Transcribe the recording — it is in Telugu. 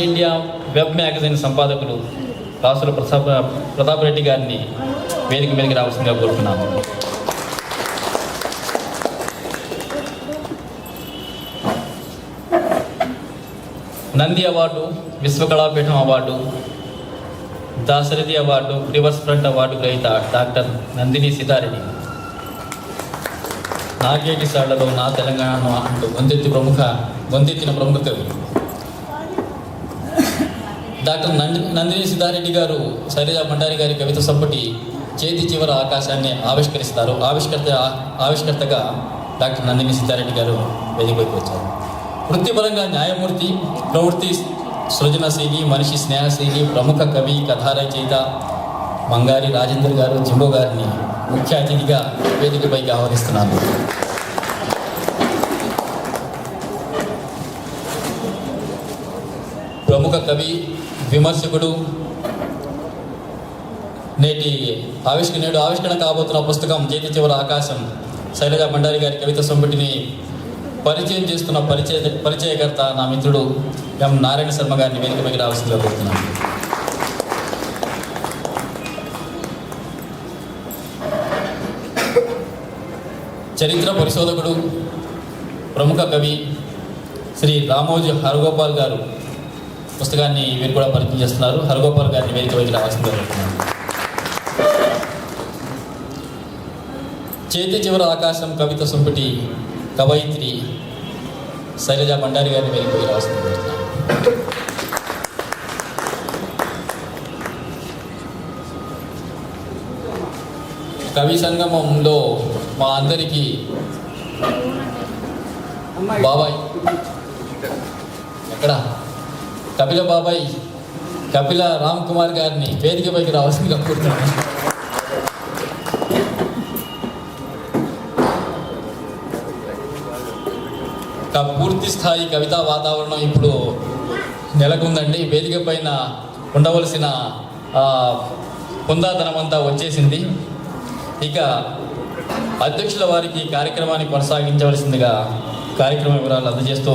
ఇండియా వెబ్ మ్యాగజైన్ సంపాదకులు రాసుల ప్రసాద్ ప్రతాప్ రెడ్డి గారిని వేదిక మీదకి రావాల్సిందిగా కోరుతున్నాము. Nandi award Vishwakalapeetham award Dasarathi award rivers front award గ్రహీత డాక్టర్ నందిని సీతారెడ్డి. నాగేటి సాళ్ళలో నా తెలంగాణ అంటూ గొంతెత్తి ప్రముఖ గొంతెత్తిన ప్రముఖ కవి. డాక్టర్ నంది నందిని సిద్ధారెడ్డి గారు శైలజ భండారి గారి కవిత సంపుటి చేతి చివర ఆకాశాన్ని ఆవిష్కరిస్తారు. ఆవిష్కర్త ఆవిష్కర్తగా డాక్టర్ నందిని సిద్ధారెడ్డి గారు వేదికపైకి వచ్చారు. వృత్తిపరంగా న్యాయమూర్తి ప్రవృత్తి సృజనశీలి మనిషి స్నేహశీలి ప్రముఖ కవి కథారచయిత మంగారి రాజేందర్ గారు జింబో గారిని ముఖ్య అతిథిగా వేదికపైకి ఆహ్వానిస్తున్నాను ప్రముఖ కవి విమర్శకుడు. నేటి ఆవిష్క నేడు ఆవిష్కరణ కాబోతున్న పుస్తకం చేతి చివర ఆకాశం. శైలజ భండారి గారి కవిత సొంబటిని పరిచయం చేస్తున్న పరిచయ పరిచయకర్త నా మిత్రుడు ఎం నారాయణ శర్మ గారిని వేదికపైకి రావాల్సిందిగా కోరుతున్నాను. చరిత్ర పరిశోధకుడు ప్రముఖ కవి శ్రీ రామోజీ హరగోపాల్ గారు. పుస్తకాన్ని వీరు కూడా పరిచయం చేస్తున్నారు. హరగోపాల్ గారిని వేదిక వైపు రావాల్సిందిగా కోరుతున్నాను. చేతి చివర ఆకాశం కవిత సొంపటి కవయిత్రి శైలజ భండారి గారిని వేదిక వైపు రావాల్సిందిగా కోరుతున్నాను. కవి సంగమంలో మా అందరికీ బాబాయ్. ఎక్కడా? కపిల బాబాయ్ కపిల రామ్ కుమార్ గారిని వేదికపైకి రావాల్సిందిగా కోరుతున్నాను. ఒక పూర్తి స్థాయి కవితా వాతావరణం ఇప్పుడు నెలకొందండి. వేదిక పైన ఉండవలసిన పొందాతనం అంతా వచ్చేసింది. ఇక అధ్యక్షుల వారికి కార్యక్రమాన్ని కొనసాగించవలసిందిగా కార్యక్రమ వివరాలు అందజేస్తూ